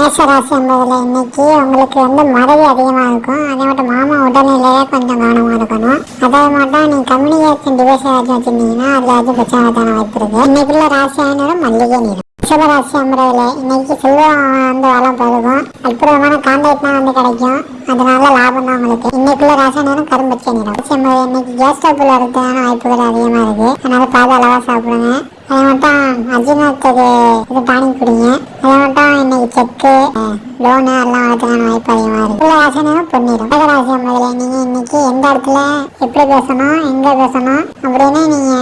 மேஷராசி என்பதில் இன்னைக்கு உங்களுக்கு வந்து மறதி அதிகமாக இருக்கும். அதே மட்டும் மாமா உடல்நிலையாக கொஞ்சம் கவனமாக இருக்கணும். அதே மட்டும் நீ கம்யூனிகேஷன் டிவைஸ் ஏதாச்சும் வச்சுருந்தீங்கன்னா அதில் ஏதாச்சும் பிரச்சனை தானே வாய்ப்பு இருக்கு இன்னைக்குள்ள ராசியான மல்லிகை நீரம் ரிஷபராசி அம்பரையில் இன்னைக்கு செல்வம் வந்து வளம் பெருகும் அற்புதமான கான்டாக்ட் வந்து கிடைக்கும். அதனால லாபம் தான் உங்களுக்கு. இன்னைக்குள்ள ராசி நேரம் கரும்பச்சை நேரம் அம்பரை இன்னைக்கு கேஸ் ஸ்டவ்ல இருக்கிறதான வாய்ப்புகள் அதிகமாக இருக்கு. அதனால பாதை அளவாக சாப்பிடுங்க. அதை மட்டும் அஜினத்துக்கு இது டானிக் குடிங்க. அதை மட்டும் இன்னைக்கு செக்கு லோனு எல்லாம் வரதுக்கான வாய்ப்பு அதிகமாக இருக்கு. உள்ள ராசி நேரம் பொன்னிடும் ராசி அம்பரையில் நீங்க இன்னைக்கு எந்த இடத்துல எப்படி பேசணும் எங்க பேசணும் அப்படின்னு நீங்க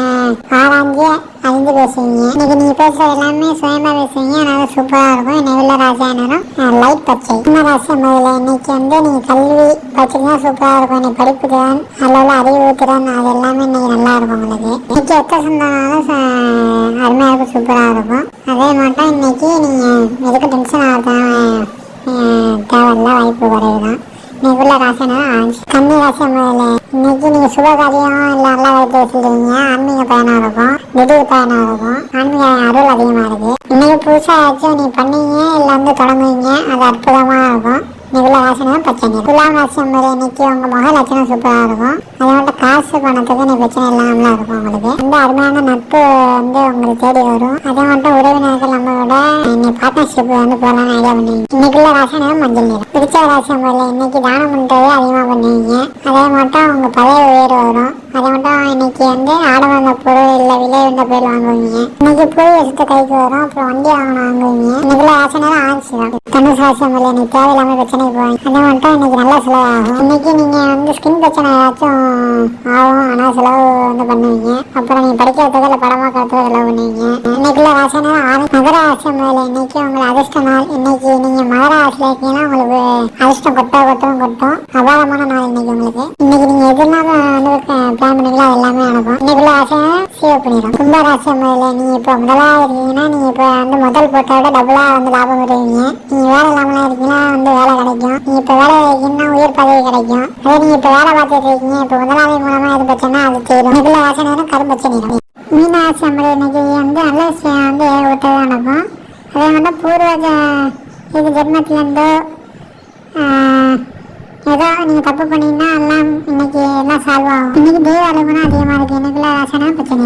ஆராய்ஞ்சு அறிந்து பேசுவீங்க. இன்னைக்கு நீங்க பேசுறது எல்லாமே சுயமா பேசுவீங்க. அதனால சூப்பரா இருக்கும். இன்னைக்கு உள்ள ராசியா நேரம் லைட் பச்சை. சிம்ம ராசி முதல்ல இன்னைக்கு வந்து நீங்க கல்வி பச்சைனா சூப்பரா இருக்கும். இன்னைக்கு படிப்பு திறன் அதில் அறிவு திறன் அது எல்லாமே இன்னைக்கு நல்லா இருக்கும் உங்களுக்கு. இன்னைக்கு எத்த சொந்தனாலும் அருமையா இருக்கும் சூப்பரா இருக்கும். அதே மட்டும் இன்னைக்கு நீங்க எதுக்கு டென்ஷன் ஆகிறதான தேவையில்ல வாய்ப்பு குறைவு தான் இன்னைக்குள்ள ராசினா கன்னி ராசி முதல்ல இன்னைக்கு நீங்க சுபகாரியம் இல்ல நல்லா வைத்து வச்சிருக்கீங்க. ஆன்மீக பயணம் இருக்கும். திடீர் பயணம் இருக்கும். ஆன்மீக அருள் அதிகமா இருக்கு. இன்னைக்கு புதுசா ஏதாச்சும் நீ பண்ணீங்க இல்ல வந்து தொடங்குவீங்க அது அற்புதமா இருக்கும். இன்னைக்குள்ள ராசினா பச்சை துலாம் ராசி முறை இன்னைக்கு உங்க முக லட்சணம் இருக்கும். காசு பணத்துக்கு நீ பிரச்சனை இருக்கும் உங்களுக்கு. இந்த அருமையான நட்பு வந்து உங்களுக்கு தேடி வரும். அதை மட்டும் உறவினர்கள் நம்மளோட இன்னைக்கு பார்ட்னர்ஷிப் வந்து போகலான்னு ஐடியா பண்ணுவீங்க இன்னைக்குள்ள ராசி மஞ்சள் நிறம் பிடிச்ச ராசி முறையில் இன்னைக்கு தானம் பண்றதே அதிகமா பண்ணுவீங்க. அதே மட்டும் உங்க பழைய உயர் வரும். அதை மட்டும் இன்னைக்கு வந்து ஆடவந்த பொருள் இல்ல விலை உள்ள பொருள் வாங்குவீங்க. இன்னைக்கு கைக்கு வரும். அப்புறம் வண்டி வாங்கணும் வாங்குவீங்க. இன்னைக்குள்ள ராசி நேரம் தான் தனுசு ராசி இன்னைக்கு பிரச்சனைக்கு போவீங்க. அதான் மட்டும் இன்னைக்கு நல்லா செலவு ஆகும் இன்னைக்கு நீங்க வந்து ஸ்கின் பிரச்சனை ஏதாச்சும் ஆகும் ஆனா செலவு வந்து பண்ணுவீங்க. அப்புறம் நீங்க படிக்கிறதுக்கு இல்ல படம் பார்க்கறதுக்கு செலவு பண்ணுவீங்க. இன்னைக்குள்ள ராசி நேரம் ஆறு மகர ராசி முறையில் இன்னைக்கு உங்களுக்கு அதிர்ஷ்ட நாள். இன்னைக்கு நீங்க மகர ராசியில் இருக்கீங்கன்னா உங்களுக்கு அதிர்ஷ்டம் கொட்ட கொட்டும் கொட்டும். அபாரமான நாள் இன்னைக்கு உங்களுக்கு இன்னைக்கு நீங்க எதுனாலும் வந்து பிளான் பண்ணீங்களோ அது எல்லாமே நடக்கும் இன்னைக்குள்ள ராசியா சிவப்பு நிறம் இப்போ முதலா இருக்கீங்கன்னா இப்போ வந்து முதல் போட்டை விட வந்து லாபம் பெறுவீங்க. நீங்கள் வேலை இல்லாமலாம் இருக்கீங்கன்னா வந்து வேலை கிடைக்கும். நீங்கள் இப்போ வேலை இருக்கீங்கன்னா உயர் பதவி கிடைக்கும். அதே நீங்க இப்போ வேலை பார்த்துட்டு இருக்கீங்க இப்போ முதலாளி மூலமா எது பிரச்சனை அது தீரும் இன்னைக்குள்ள ராசி கரும்பச்சை நிறம். இன்னைக்கு வந்து நல்ல விஷயம் வந்து ஏகப்பட்டதாக நடக்கும் அதே வந்து பூர்வ இது ஜென்மத்திலேருந்தோ ஏதோ நீங்கள் தப்பு பண்ணீங்கன்னா எல்லாம் இன்னைக்கு எல்லாம் சால்வ் ஆகும். இன்னைக்கு தெய்வ அலுவலகம் அதிகமாக இருக்குது இன்னைக்குள்ள ராசனா பிரச்சனை